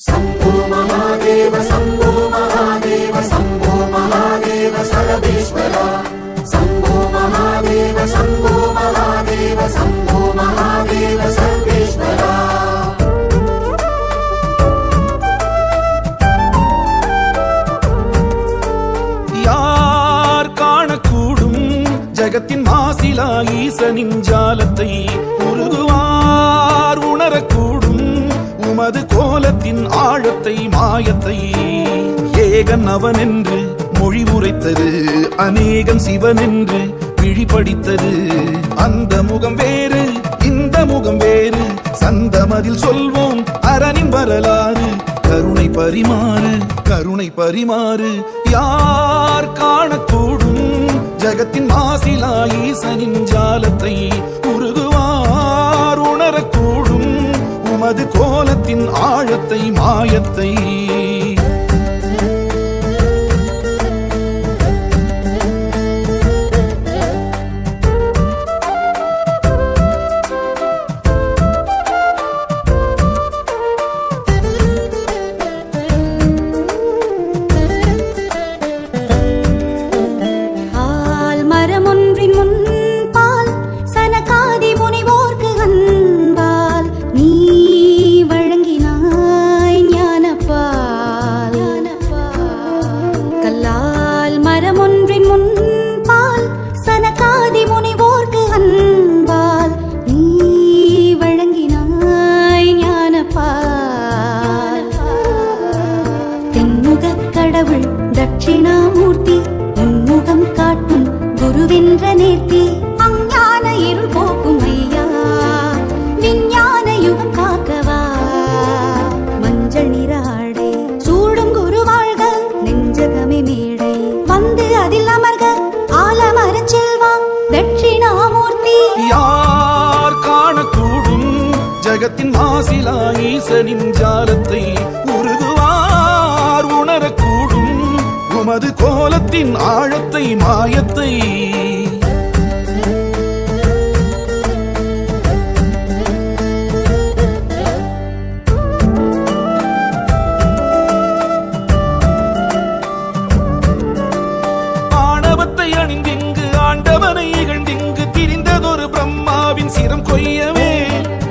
சம்போ மகாதேவ சம்போ மகாதேவ சம்போ மகாதேவ யார் காணக்கூடும் ஜகத்தின் மாசிலா ஈசனின் ஜாலத்தை உருகுவா அது கோலத்தின் ஆழத்தை மாயத்தை. ஏகன் அவன் என்று மொழி உரைத்தது அநேகன் சிவன் என்று விழிபடித்தது அந்த முகம் வேறு இந்த முகம் வேறு. சந்தமதில் சொல்வோம் அரணின் வரலாறு. கருணை பரிமாறு கருணை பரிமாறு. யார் காணக்கூடும் ஜகத்தின் மாசிலா ஈசனின் ஜாலத்தை. உருகு அது கோலத்தின் ஆழத்தை மாயத்தை தட்சிணாமூர்த்தி உன்முகம் காட்டும் குருவென்ற நேர்த்தி அஞ்ஞான இருள் போக்கும் ஐயா விஞ்ஞான யுகம் காக்கவா. மஞ்சள் நிற ஆடை சூடும் குரு வாழ்க நெஞ்சகமே மேடை. வந்து அதில் அமர்க ஆலமர செல்வா தட்சிணாமூர்த்தி. யார் காணக்கூடும் ஜகத்தின் ஆசிலா ஈசனின் ஜாலத்தை கோலத்தின் ஆழத்தை மாயத்தை. ஆணவத்தை அணிந்திங்கு ஆண்டவனை இகழ்ந்திங்கு திரிந்ததொரு பிரம்மாவின் சிரம் கொய்யவே.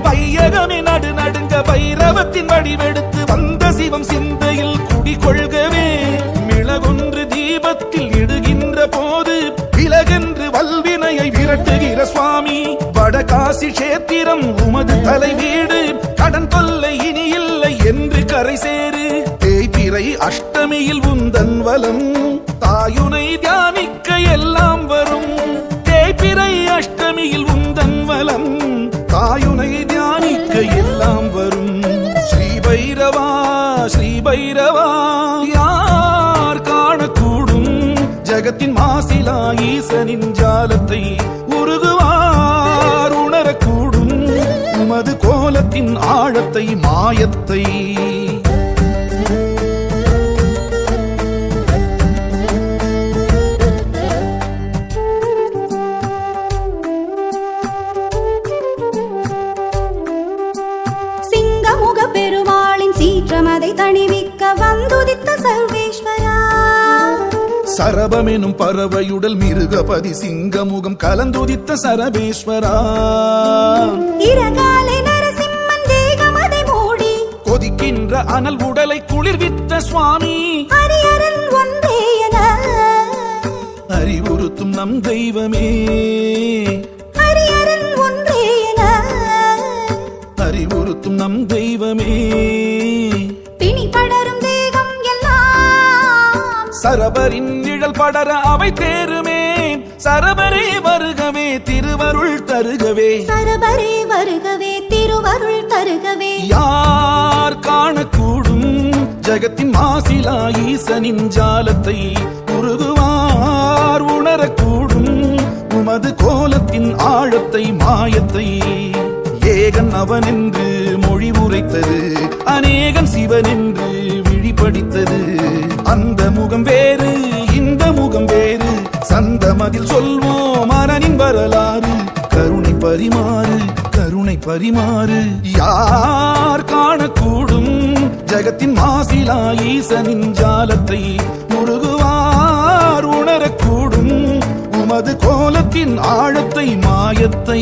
பையகமே நடு நடுங்க பைரவத்தின் வடிவெடுத்து வந்த சிவம் சிந்தையில் குடிகொள்கவே. காசி கஷேத்திரம் உமது தலைவீடு கடன் தொல்லை இனி இல்லை என்று கரை சேரு தேய்பிறை அஷ்டமியில் உந்தன் வலம். தாயுனை தியானிக்க எல்லாம் வரும். தேய்பிறை அஷ்டமியில் உந்தன் வலம். தாயுனை தியானிக்க எல்லாம் வரும். ஸ்ரீ பைரவா ஸ்ரீ பைரவா யார் காணக்கூடும்? ஜகத்தின் மாசிலா ஈசனின் ஜாலத்தை உருகுவார் எமது கோலத்தின் ஆழத்தை மாயத்தை. சிங்கமுக பெருமாளின் சீற்றமதை தணிவிக்க வந்துதித்த சர்வ சரபமெனும் பறவையுடல் மிருகபதி சிங்கமுகம் கலந்துதித்த சரபேஸ்வரா. கொதிக்கின்ற அனல் உடலை குளிர்வித்த சுவாமி. அறிவுறுத்தும் நம் தெய்வமே. அறிவுறுத்தும் நம் தெய்வமே. பிணி படரும் சரபரின் நிழல் படர அவை தேருமே சரபரே வருகவே திருவருள் தருகவே. சரபரே வருகவே திருவருள் தருகவே. யார் காணக்கூடும் ஜகத்தின் மாசிலா ஈசனின் ஜாலத்தை. உருகுவார் உணரக்கூடும் உமது கோலத்தின் ஆழத்தை மாயத்தை. ஏகன் அவன் என்று மொழி உரைத்தது அநேகன் சிவன் என்று விழிபடித்தது. பதில் சொல்வோம். அரணின் வரலாறு கருணை பரிமாறு கருணை பரிமாறு. யார் காணக்கூடும்? ஜகத்தின் மாசிலா ஈசனின் ஜாலத்தை முருகுவார் உணரக்கூடும். உமது கோலத்தின் ஆழத்தை மாயத்தை